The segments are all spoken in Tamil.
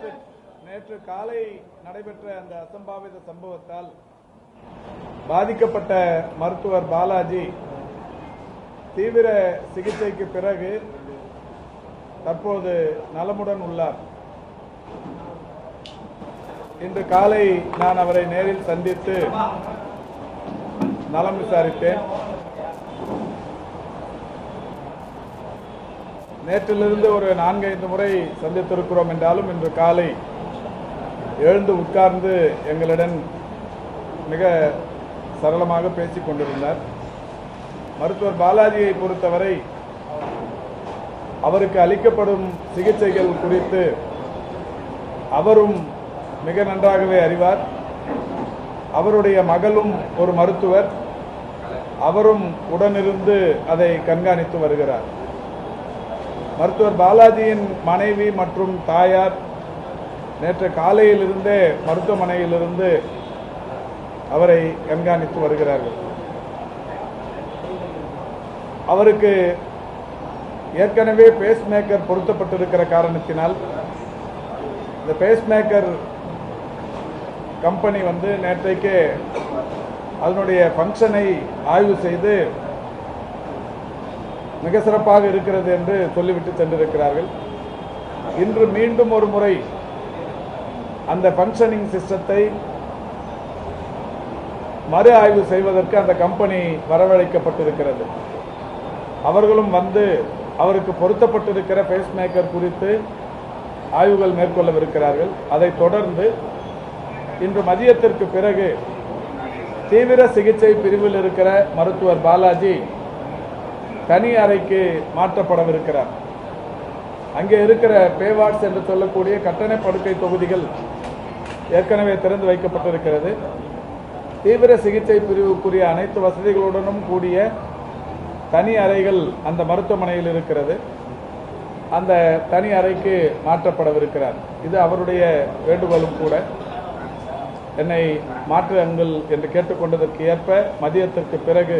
நேற்று நேற்று காலை நடைபெற்ற அந்த அசம்பாவித சம்பவத்தால் பாதிக்கப்பட்ட மருத்துவர் பாலாஜி தீவிர சிகிச்சைக்கு பிறகு தற்போது நலமுடன் உள்ளார். இன்று காலை நான் அவரை நேரில் சந்தித்து நலம் விசாரித்தேன். நேற்றிலிருந்து ஒரு நான்கைந்து முறை சந்தித்திருக்கிறோம் என்றாலும் இன்று காலை எழுந்து உட்கார்ந்து எங்களுடன் மிக சரளமாக பேசிக் கொண்டிருந்தார். மருத்துவர் பாலாஜியை பொறுத்தவரை அவருக்கு அளிக்கப்படும் சிகிச்சைகள் குறித்து அவரும் மிக நன்றாகவே அறிவார். அவருடைய மகளும் ஒரு மருத்துவர். அவரும் உடனிருந்து அதை கண்காணித்து வருகிறார். மருத்துவர் பாலாஜியின் மனைவி மற்றும் தாயார் நேற்று காலையிலிருந்தே மருத்துவமனையிலிருந்து அவரை கண்காணித்து வருகிறார்கள். அவருக்கு ஏற்கனவே பேஸ் மேக்கர் பொருத்தப்பட்டிருக்கிற காரணத்தினால் இந்த பேஸ் மேக்கர் கம்பெனி வந்து நேற்றைக்கு அதனுடைய ஃபங்க்ஷனை ஆய்வு செய்து மிக சிறப்பாக இருக்கிறது என்று சொல்லிவிட்டு சென்றிருக்கிறார்கள். இன்று மீண்டும் ஒரு முறை அந்த ஃபங்க்ஷனிங் சிஸ்டத்தை மறு ஆய்வு செய்வதற்கு அந்த கம்பெனி வரவழைக்கப்பட்டிருக்கிறது. அவர்களும் வந்து அவருக்கு பொருத்தப்பட்டிருக்கிற பேஸ் மேக்கர் குறித்து ஆய்வுகள் மேற்கொள்ளவிருக்கிறார்கள். அதைத் தொடர்ந்து இன்று மதியத்திற்கு பிறகு தீவிர சிகிச்சை பிரிவில் இருக்கிற மருத்துவர் பாலாஜி தனி அறைக்கு மாற்றப்படவிருக்கிறார். அங்கே இருக்கிற பேவார்ட்ஸ் என்று சொல்லக்கூடிய கட்டண படுக்கை தொகுதிகள் ஏற்கனவே திறந்து வைக்கப்பட்டிருக்கிறது. தீவிர சிகிச்சை பிரிவுக்குரிய அனைத்து வசதிகளுடனும் கூடிய தனி அறைகள் அந்த மருத்துவமனையில் இருக்கிறது. அந்த தனி அறைக்கு மாற்றப்படவிருக்கிறார். இது அவருடைய வேண்டுகோளும் கூட. என்னை மாற்றுங்கள் என்று கேட்டுக்கொண்டதற்கு ஏற்ப மதியத்திற்கு பிறகு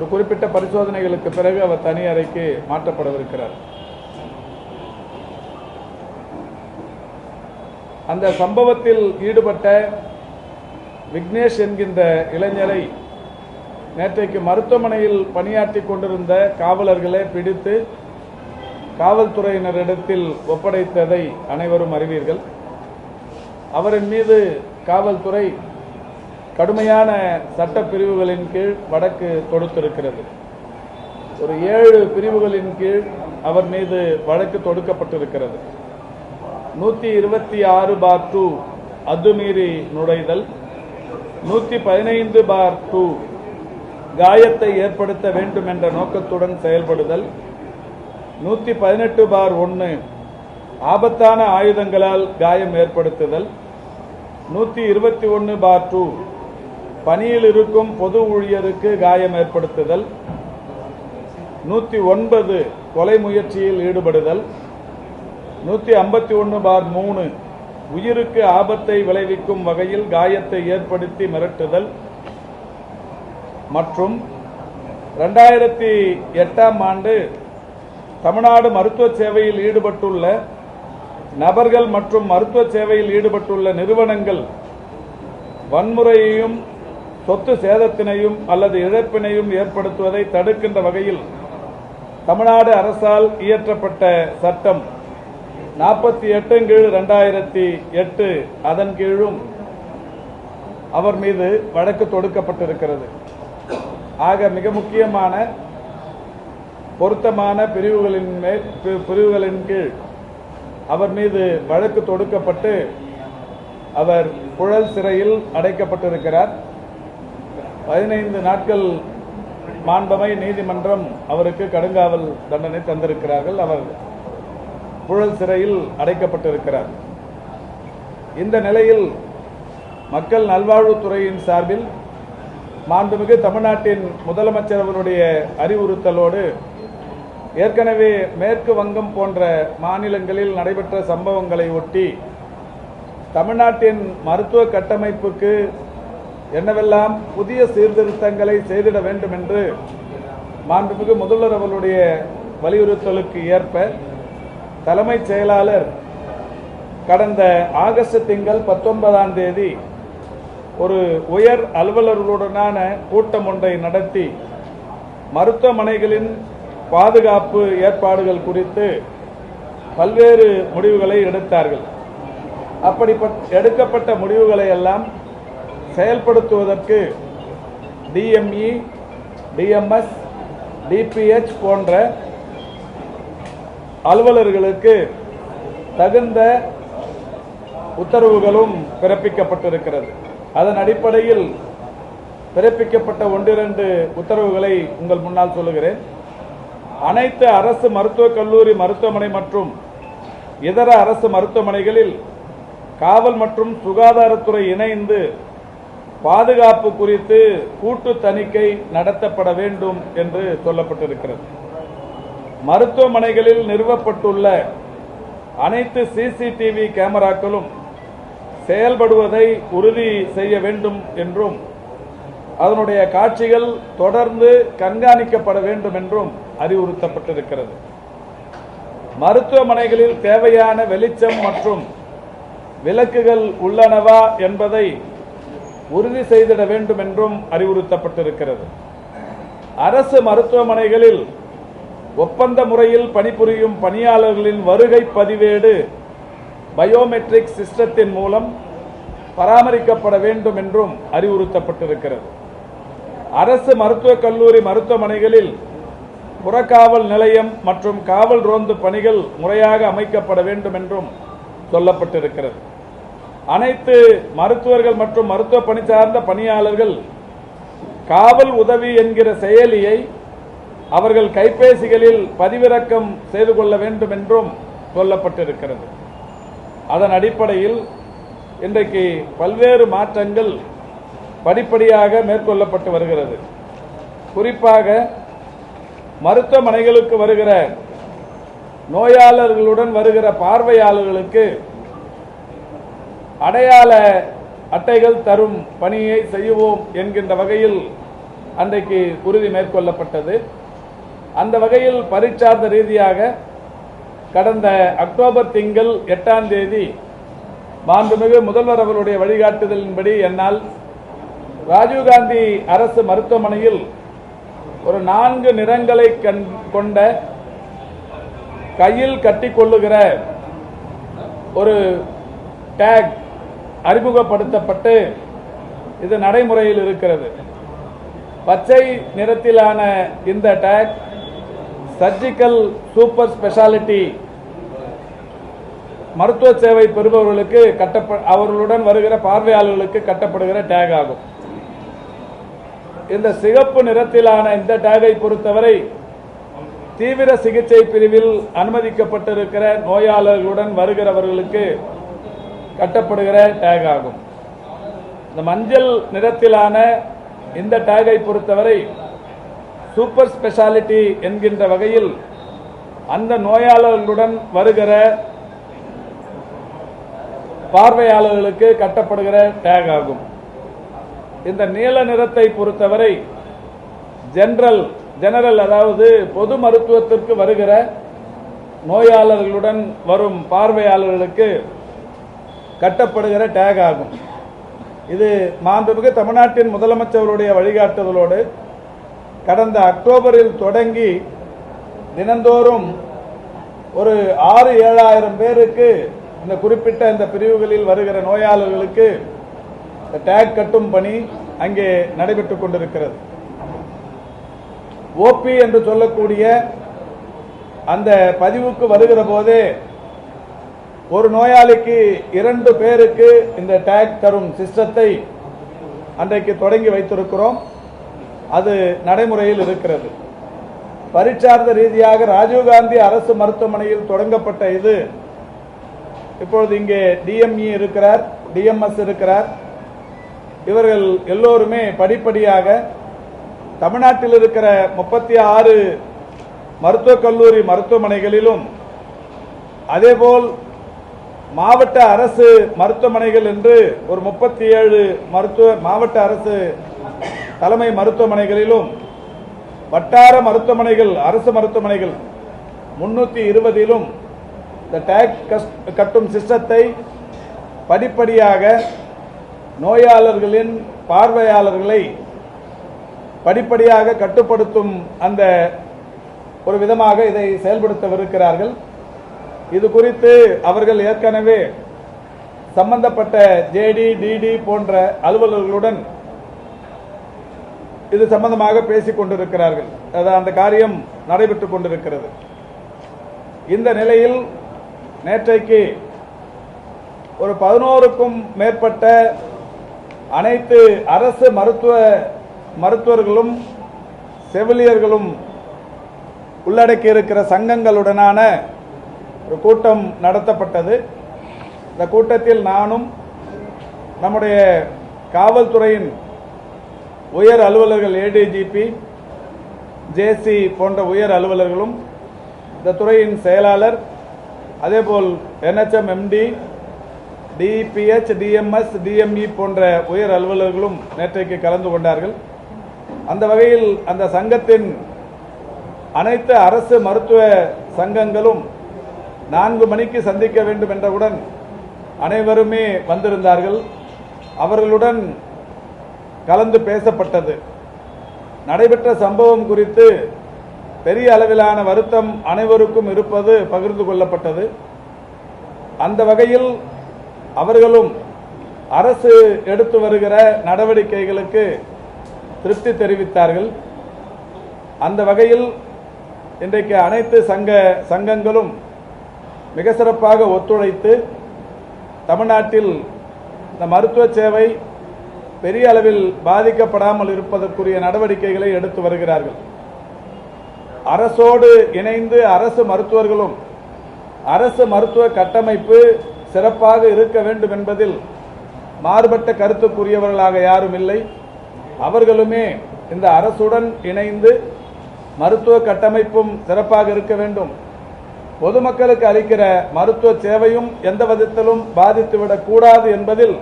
ஒரு குறிப்பிட்ட பரிசோதனைகளுக்கு பிறகு அவர் தனி அறைக்கு மாற்றப்படவிருக்கிறார். அந்த சம்பவத்தில் ஈடுபட்ட விக்னேஷ் என்கின்ற இளைஞரை நேற்றைக்கு மருத்துவமனையில் பணியாற்றி கொண்டிருந்த காவலர்களை பிடித்து காவல்துறையினரிடத்தில் ஒப்படைத்ததை அனைவரும் அறிவீர்கள். அவரின் மீது காவல்துறை கடுமையான சட்ட பிரிவுகளின் கீழ் வழக்கு தொடுத்திருக்கிறது. ஒரு ஏழு பிரிவுகளின் கீழ் அவர் மீது வழக்கு தொடுக்கப்பட்டிருக்கிறது. நூற்றி இருபத்தி ஆறு பார் டூ அத்துமீறி நுழைதல் நூற்றி பதினைந்து பார் டூ காயத்தை ஏற்படுத்த வேண்டும் என்ற நோக்கத்துடன் செயல்படுதல் நூற்றி பதினெட்டு பார் ஒன்று ஆபத்தான ஆயுதங்களால் காயம் ஏற்படுத்துதல் நூற்றி இருபத்தி ஒன்று பார் டூ பணியில் இருக்கும் பொது ஊழியருக்கு காயம் ஏற்படுத்துதல். நூற்றி ஒன்பது கொலை முயற்சியில் ஈடுபடுதல். நூற்றி ஐம்பத்தி ஒன்று பார் மூணு உயிருக்கு ஆபத்தை விளைவிக்கும் வகையில் காயத்தை ஏற்படுத்தி மிரட்டுதல். மற்றும் ரெண்டாயிரத்தி எட்டாம் ஆண்டு தமிழ்நாடு மருத்துவ சேவையில் ஈடுபட்டுள்ள நபர்கள் மற்றும் மருத்துவ சேவையில் ஈடுபட்டுள்ள நிறுவனங்கள் வன்முறையையும் சொத்து சேதத்தினையும் அல்லது இழப்பினையும் ஏற்படுத்துவதை தடுக்கின்ற வகையில் தமிழ்நாடு அரசால் இயற்றப்பட்ட சட்டம் நாற்பத்தி எட்டு கீழ் ரெண்டாயிரத்தி எட்டு அதன் கீழும் அவர் மீது வழக்கு தொடுக்கப்பட்டிருக்கிறது. ஆக மிக முக்கியமான பொருத்தமான பிரிவுகளின் மேல் பி- பிரிவுகளின் கீழ் அவர் மீது வழக்கு தொடுக்கப்பட்டு அவர் புழல் சிறையில் அடைக்கப்பட்டிருக்கிறார். பதினைந்து நாட்கள் மாண்பமை நீதிமன்றம் அவருக்கு கடுங்காவல் தண்டனை தந்திருக்கிறார்கள். அவர் புழல் சிறையில் அடைக்கப்பட்டிருக்கிறார். இந்த நிலையில் மக்கள் நல்வாழ்வுத்துறையின் சார்பில் மாண்புமிகு தமிழ்நாட்டின் முதலமைச்சர் அவருடைய அறிவுறுத்தலோடு ஏற்கனவே மேற்கு வங்கம் போன்ற மாநிலங்களில் நடைபெற்ற சம்பவங்களை ஒட்டி தமிழ்நாட்டின் மருத்துவ கட்டமைப்புக்கு என்னவெல்லாம் புதிய சீர்திருத்தங்களை செய்திட வேண்டும் என்று மாண்புமிகு முதல்வர் அவர்களுடைய வலியுறுத்தலுக்கு ஏற்ப தலைமைச் செயலாளர் கடந்த ஆகஸ்ட் திங்கள் பத்தொன்பதாம் தேதி ஒரு உயர் அலுவலர்களுடனான கூட்டம் ஒன்றை நடத்தி மருத்துவமனைகளின் பாதுகாப்பு ஏற்பாடுகள் குறித்து பல்வேறு முடிவுகளை எடுத்தார்கள். அப்படிப்பட்ட எடுக்கப்பட்ட முடிவுகளை எல்லாம் செயல்படுத்துவதற்கு டிஎம்இ டிஎம்எஸ் டிபிஎச் போன்ற அலுவலர்களுக்கு தகுந்த உத்தரவுகளும் பிறப்பிக்கப்பட்டிருக்கிறது. அதன் அடிப்படையில் பிறப்பிக்கப்பட்ட ஒன்றிரண்டு உத்தரவுகளை உங்கள் முன்னால் சொல்லுகிறேன். அனைத்து அரசு மருத்துவக் கல்லூரி மருத்துவமனை மற்றும் இதர அரசு மருத்துவமனைகளில் காவல் மற்றும் சுகாதாரத்துறை இணைந்து பாதுகாப்பு குறித்து கூட்டு தணிக்கை நடத்தப்பட வேண்டும் என்று சொல்லப்பட்டிருக்கிறது. மருத்துவமனைகளில் நிறுவப்பட்டுள்ள அனைத்து சிசிடிவி கேமராக்களும் செயல்படுவதை உறுதி செய்ய வேண்டும் என்றும் அதனுடைய காட்சிகள் தொடர்ந்து கண்காணிக்கப்பட வேண்டும் என்றும் அறிவுறுத்தப்பட்டிருக்கிறது. மருத்துவமனைகளில் தேவையான வெளிச்சம் மற்றும் விளக்குகள் உள்ளனவா என்பதை உறுதி செய்திட வேண்டும் என்றும் அறிவுறுத்தப்பட்டிருக்கிறது. அரசு மருத்துவமனைகளில் ஒப்பந்த முறையில் பணிபுரியும் பணியாளர்களின் வருகை பதிவேடு பயோமெட்ரிக் சிஸ்டத்தின் மூலம் பராமரிக்கப்பட வேண்டும் என்றும் அறிவுறுத்தப்பட்டிருக்கிறது. அரசு மருத்துவக் கல்லூரி மருத்துவமனைகளில் புறக்காவல் நிலையம் மற்றும் காவல் ரோந்து பணிகள் முறையாக அமைக்கப்பட வேண்டும் என்றும் சொல்லப்பட்டிருக்கிறது. அனைத்து மருத்துவர்கள் மற்றும் மருத்துவ பணி சார்ந்த பணியாளர்கள் காவல் உதவி என்கிற செயலியை அவர்கள் கைபேசிகளில் பதிவிறக்கம் செய்து கொள்ள வேண்டும் என்றும் சொல்லப்பட்டிருக்கிறது. அதன் அடிப்படையில் இன்றைக்கு பல்வேறு மாற்றங்கள் படிப்படியாக மேற்கொள்ளப்பட்டு வருகிறது. குறிப்பாக மருத்துவமனைகளுக்கு வருகிற நோயாளர்களுடன் வருகிற பார்வையாளர்களுக்கு அடையாள அட்டைகள் தரும் பணியை செய்வோம் என்கின்ற வகையில் அன்றைக்கு உறுதி மேற்கொள்ளப்பட்டது. அந்த வகையில் பரிச்சார்ந்த ரீதியாக கடந்த அக்டோபர் திங்கள் எட்டாம் தேதி மாண்புமிகு முதல்வர் அவருடைய வழிகாட்டுதலின்படி என்னால் ராஜீவ்காந்தி அரசு மருத்துவமனையில் ஒரு நான்கு நிறங்களை கண் கொண்ட கையில் கட்டிக்கொள்ளுகிற ஒரு டேக் அறிமுகப்படுத்தப்பட்டு இது நடைமுறையில் இருக்கிறது. பச்சை நிறத்திலான இந்த டேக் சர்ஜிக்கல் சூப்பர் ஸ்பெஷாலிட்டி மருத்துவ சேவை பெறுபவர்களுக்கு கட்டப்ப அவர்களுடன் வருகிற பார்வையாளர்களுக்கு கட்டப்படுகிற டேக் ஆகும். இந்த சிகப்பு நிறத்திலான இந்த டேகை பொறுத்தவரை தீவிர சிகிச்சை பிரிவில் அனுமதிக்கப்பட்டிருக்கிற நோயாளர்களுடன் வருகிறவர்களுக்கு கட்டப்படுகிற டேக் ஆகும். இந்த மஞ்சள் நிறத்திலான இந்த டேகை பொறுத்தவரை சூப்பர் ஸ்பெஷாலிட்டி என்கின்ற வகையில் அந்த நோயாளர்களுடன் வருகிற பார்வையாளர்களுக்கு கட்டப்படுகிற டேக் ஆகும். இந்த நீல நிறத்தை பொறுத்தவரை ஜெனரல் ஜெனரல் அதாவது பொது மருத்துவத்திற்கு வருகிற நோயாளர்களுடன் வரும் பார்வையாளர்களுக்கு கட்டப்படுகிற டேக் ஆகும். இது மாண்புமிகு தமிழ்நாட்டின் முதலமைச்சருடைய வழிகாட்டுதலோடு கடந்த அக்டோபரில் தொடங்கி தினந்தோறும் ஒரு ஆறு ஏழாயிரம் பேருக்கு இந்த குறிப்பிட்ட இந்த பிரிவுகளில் வருகிற நோயாளர்களுக்கு இந்த டேக் கட்டும் பணி அங்கே நடைபெற்றுக் கொண்டிருக்கிறது. ஓபி என்று சொல்லக்கூடிய அந்த பதிவுக்கு வருகிற போதே ஒரு நோயாளிக்கு இரண்டு பேருக்கு இந்த டேக் தரும் சிஸ்டத்தை அன்றைக்கு தொடங்கி வைத்திருக்கிறோம். அது நடைமுறையில் இருக்கிறது. பரிச்சார்ந்த ரீதியாக ராஜீவ்காந்தி அரசு மருத்துவமனையில் தொடங்கப்பட்ட இது இப்பொழுது இங்கே டிஎம்இ இருக்கிறார் டிஎம்எஸ் இருக்கிறார். இவர்கள் எல்லோருமே படிப்படியாக தமிழ்நாட்டில் இருக்கிற முப்பத்தி ஆறு மருத்துவக் கல்லூரி மருத்துவமனைகளிலும் அதேபோல் மாவட்ட அரசு மருத்துவமனைகள் என்று ஒரு முப்பத்தி ஏழு மருத்துவ மாவட்ட அரசு தலைமை மருத்துவமனைகளிலும் வட்டார மருத்துவமனைகள் அரசு மருத்துவமனைகள் முன்னூற்றி இருபதிலும் இந்த டேக் கட்டும் சிஸ்டத்தை படிப்படியாக நோயாளர்களின் பார்வையாளர்களை படிப்படியாக கட்டுப்படுத்தும் அந்த ஒரு விதமாக இதை செயல்படுத்தவிருக்கிறார்கள். இது குறித்து அவர்கள் ஏற்கனவே சம்பந்தப்பட்ட ஜேடி டிடி போன்ற அலுவலர்களுடன் இது சம்பந்தமாக பேசிக் கொண்டிருக்கிறார்கள். அது அந்த காரியம் நடைபெற்றுக் கொண்டிருக்கிறது. இந்த நிலையில் நேற்றைக்கு ஒரு பதினோருக்கும் மேற்பட்ட அனைத்து அரசு மருத்துவ மருத்துவர்களும் செவிலியர்களும் உள்ளடக்கி இருக்கிற சங்கங்களுடனான ஒரு கூட்டம் நடத்தப்பட்டது. இந்த கூட்டத்தில் நானும் நம்முடைய காவல்துறையின் உயர் அலுவலர்கள் ஏடிஜிபி ஜேசி போன்ற உயர் அலுவலர்களும் இந்த துறையின் செயலாளர் அதேபோல் NHM MD DPH DMS DME போன்ற உயர் அலுவலர்களும் நேற்றைக்கு கலந்து கொண்டார்கள். அந்த வகையில் அந்த சங்கத்தின் அனைத்து அரசு மருத்துவ சங்கங்களும் நான்கு மணிக்கு சந்திக்க வேண்டும் என்றவுடன் அனைவருமே வந்திருந்தார்கள். அவர்களுடன் கலந்து பேசப்பட்டது. நடைபெற்ற சம்பவம் குறித்து பெரிய அளவிலான வருத்தம் அனைவருக்கும் இருப்பது பகிர்ந்து கொள்ளப்பட்டது. அந்த வகையில் அவர்களும் அரசு எடுத்து வருகிற நடவடிக்கைகளுக்கு திருப்தி தெரிவித்தார்கள். அந்த வகையில் இன்றைக்கு அனைத்து சங்க சங்கங்களும் மிக சிறப்பாக ஒத்துழைத்து தமிழ்நாட்டில் இந்த மருத்துவ சேவை பெரிய அளவில் பாதிக்கப்படாமல் இருப்பதற்குரிய நடவடிக்கைகளை எடுத்து வருகிறார்கள். அரசோடு இணைந்து அரசு மருத்துவர்களும் அரசு மருத்துவ கட்டமைப்பு சிறப்பாக இருக்க வேண்டும் என்பதில் மாறுபட்ட கருத்துக்குரியவர்களாக யாரும் இல்லை. அவர்களுமே இந்த அரசுடன் இணைந்து மருத்துவ கட்டமைப்பும் சிறப்பாக இருக்க வேண்டும். பொதுமக்களுக்கு அளிக்கிற மருத்துவ சேவையும் எந்த விதத்திலும் பாதித்துவிடக் கூடாது என்பதில்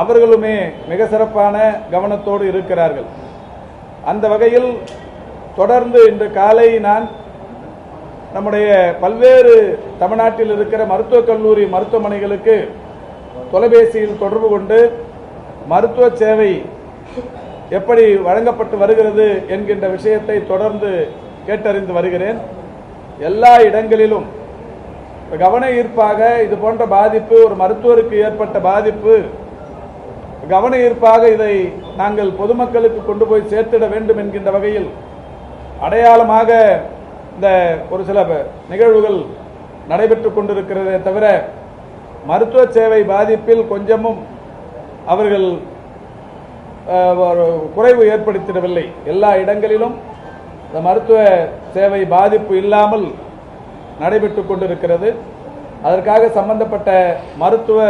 அவர்களுமே மிக சிறப்பான கவனத்தோடு இருக்கிறார்கள். அந்த வகையில் தொடர்ந்து இன்று காலை நான் நம்முடைய பல்வேறு தமிழ்நாட்டில் இருக்கிற மருத்துவக் கல்லூரி மருத்துவமனைகளுக்கு தொலைபேசியில் தொடர்பு கொண்டு மருத்துவ சேவை எப்படி வழங்கப்பட்டு வருகிறது என்கின்ற விஷயத்தை தொடர்ந்து கேட்டறிந்து வருகிறேன். எல்லா இடங்களிலும் கவன ஈர்ப்பாக இது போன்ற பாதிப்பு ஒரு மருத்துவருக்கு ஏற்பட்ட பாதிப்பு கவன ஈர்ப்பாக இதை நாங்கள் பொதுமக்களுக்கு கொண்டு போய் சேர்த்திட வேண்டும் என்கின்ற வகையில் அடையாளமாக இந்த ஒரு சில நிகழ்வுகள் நடைபெற்று கொண்டிருக்கிறதே தவிர மருத்துவ சேவை பாதிப்பில் கொஞ்சமும் அவர்கள் ஒரு குறைவு ஏற்படுத்திடவில்லை. எல்லா இடங்களிலும் இந்த மருத்துவ சேவை பாதிப்பு இல்லாமல் நடைபெற்று கொண்டிருக்கிறது. அதற்காக சம்பந்தப்பட்ட மருத்துவ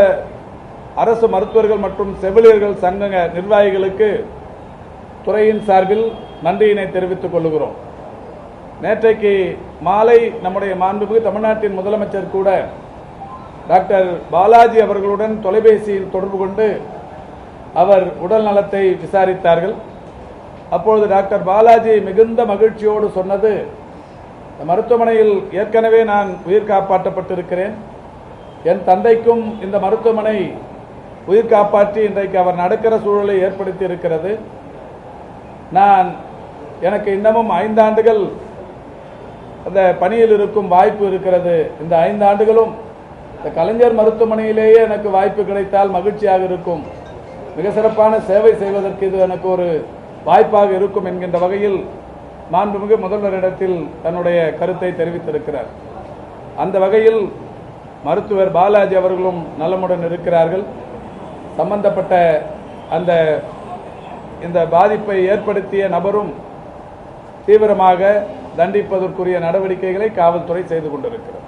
அரசு மருத்துவர்கள் மற்றும் செவிலியர்கள் சங்க நிர்வாகிகளுக்கு துறையின் சார்பில் நன்றியினை தெரிவித்துக் கொள்கிறோம். நேற்றைக்கு மாலை நம்முடைய மாண்புமிகு தமிழ்நாட்டின் முதலமைச்சர் கூட டாக்டர் பாலாஜி அவர்களுடன் தொலைபேசியில் தொடர்பு கொண்டு அவர் உடல் நலத்தை விசாரித்தார்கள். அப்பொழுது டாக்டர் பாலாஜி மிகுந்த மகிழ்ச்சியோடு சொன்னது இந்த மருத்துவமனையில் ஏற்கனவே நான் உயிர் காப்பாற்றப்பட்டிருக்கிறேன். என் தந்தைக்கும் இந்த மருத்துவமனை உயிர் காப்பாற்றி இன்றைக்கு அவர் நடக்கிற சூழலை ஏற்படுத்தி இருக்கிறது நான் எனக்கு இன்னமும் ஐந்தாண்டுகள் அந்த பணியில் இருக்கும் வாய்ப்பு இருக்கிறது. இந்த ஐந்து ஆண்டுகளும் இந்த கலைஞர் மருத்துவமனையிலேயே எனக்கு வாய்ப்பு கிடைத்தால் மகிழ்ச்சியாக இருக்கும். மிக சிறப்பான சேவை செய்வதற்கு இது எனக்கு ஒரு வாய்ப்பாக இருக்கும் என்கின்ற வகையில் மாண்புமிகு முதல்வரிடத்தில் தன்னுடைய கருத்தை தெரிவித்திருக்கிறார். அந்த வகையில் மருத்துவர் பாலாஜி அவர்களும் நலமுடன் இருக்கிறார்கள். சம்பந்தப்பட்ட அந்த இந்த பாதிப்பை ஏற்படுத்திய நபரும் தீவிரமாக தண்டிப்பதற்குரிய நடவடிக்கைகளை காவல்துறை செய்து கொண்டிருக்கிறது.